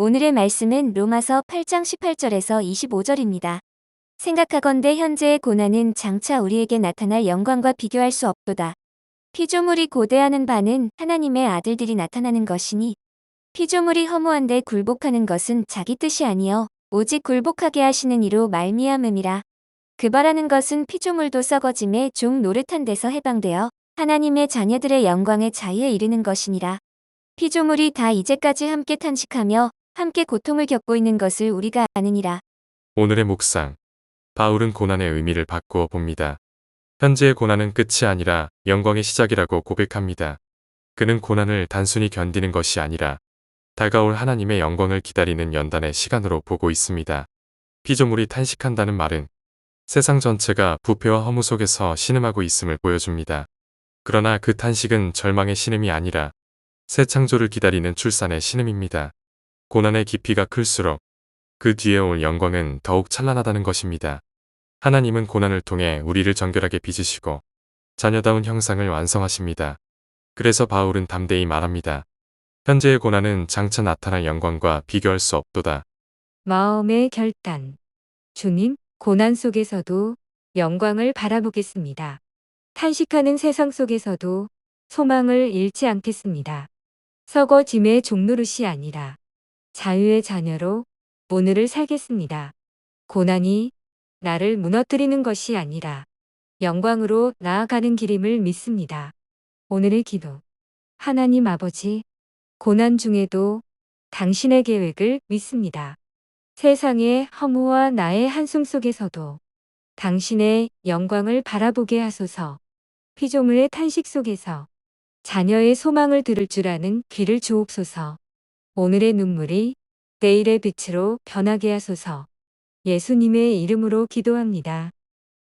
오늘의 말씀은 로마서 8장 18절에서 25절입니다. 생각하건대 현재의 고난은 장차 우리에게 나타날 영광과 비교할 수 없도다. 피조물이 고대하는 바는 하나님의 아들들이 나타나는 것이니 피조물이 허무한데 굴복하는 것은 자기 뜻이 아니요 오직 굴복하게 하시는 이로 말미암음이라. 그 바라는 것은 피조물도 썩어짐에 종 노릇한 데서 해방되어 하나님의 자녀들의 영광의 자유에 이르는 것이니라. 피조물이 다 이제까지 함께 탄식하며 함께 고통을 겪고 있는 것을 우리가 아느니라. 오늘의 묵상. 바울은 고난의 의미를 바꾸어 봅니다. 현재의 고난은 끝이 아니라 영광의 시작이라고 고백합니다. 그는 고난을 단순히 견디는 것이 아니라 다가올 하나님의 영광을 기다리는 연단의 시간으로 보고 있습니다. 피조물이 탄식한다는 말은 세상 전체가 부패와 허무 속에서 신음하고 있음을 보여줍니다. 그러나 그 탄식은 절망의 신음이 아니라 새 창조를 기다리는 출산의 신음입니다. 고난의 깊이가 클수록 그 뒤에 올 영광은 더욱 찬란하다는 것입니다. 하나님은 고난을 통해 우리를 정결하게 빚으시고 자녀다운 형상을 완성하십니다. 그래서 바울은 담대히 말합니다. 현재의 고난은 장차 나타날 영광과 비교할 수 없도다. 마음의 결단. 주님, 고난 속에서도 영광을 바라보겠습니다. 탄식하는 세상 속에서도 소망을 잃지 않겠습니다. 썩어짐의 종노릇이 아니라 자유의 자녀로 오늘을 살겠습니다. 고난이 나를 무너뜨리는 것이 아니라 영광으로 나아가는 길임을 믿습니다. 오늘의 기도. 하나님 아버지, 고난 중에도 당신의 계획을 믿습니다. 세상의 허무와 나의 한숨 속에서도 당신의 영광을 바라보게 하소서. 피조물의 탄식 속에서 자녀의 소망을 들을 줄 아는 귀를 주옵소서. 오늘의 눈물이 내일의 빛으로 변하게 하소서. 예수님의 이름으로 기도합니다.